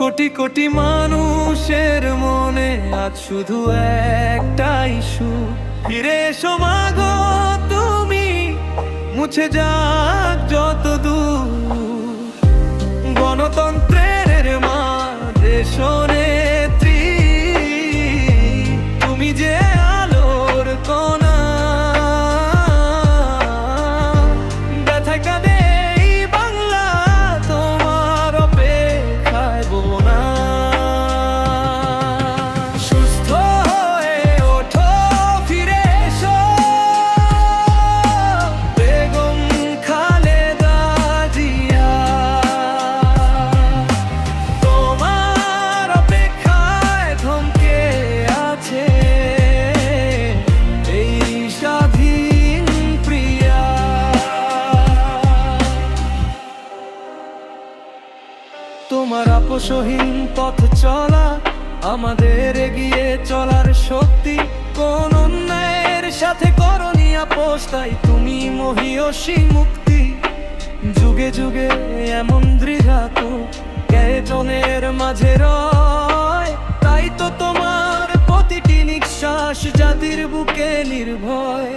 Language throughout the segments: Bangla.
কোটি কোটি মানুষের মনে আজ শুধু একটাই সুর ফিরে সমাগ তুমি মুছে যাক যত তোমার আপসহীন পথ চলা, আমাদের এগিয়ে চলার শক্তি, কোন অন্যায়ের সাথে করনি আপোষ, তাই তুমি মহিয়সী মুক্তি। যুগে যুগে এমন দৃঢ়াত জনের মাঝে রয়, তাই তো তোমার প্রতিটি নিঃশ্বাস জাতির বুকে নির্ভয়।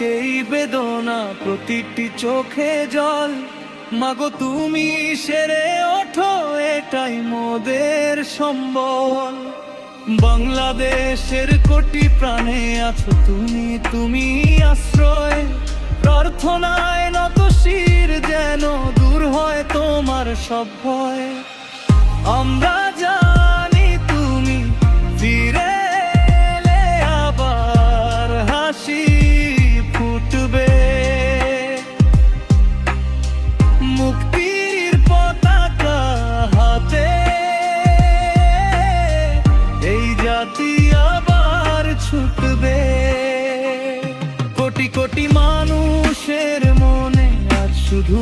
বিদারক বেদনা প্রতিটি চোখে জল। মাগো, তুমি সেরে ওঠো, এটাই মোদের সম্বল। বাংলাদেশের কোটি প্রাণে আছো তুমি তুমি আশ্রয়। প্রার্থনায় নত শির যেন দূর হয় তোমার সব ভয়। আমরা জানি মানুষের মনে আজ শুধু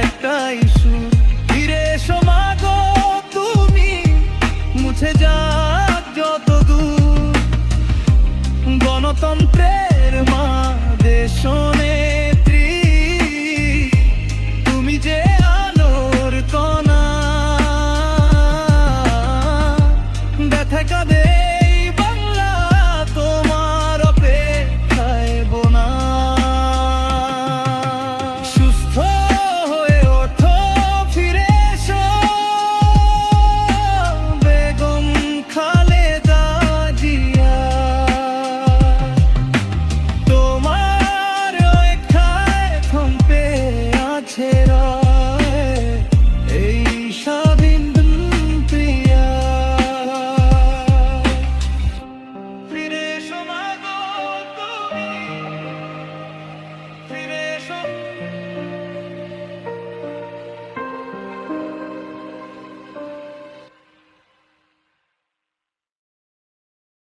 একটাই সুর। ফিরে সমাগ তুমি মুছে যাক যত দূর। গণতন্ত্রের মা দেশনে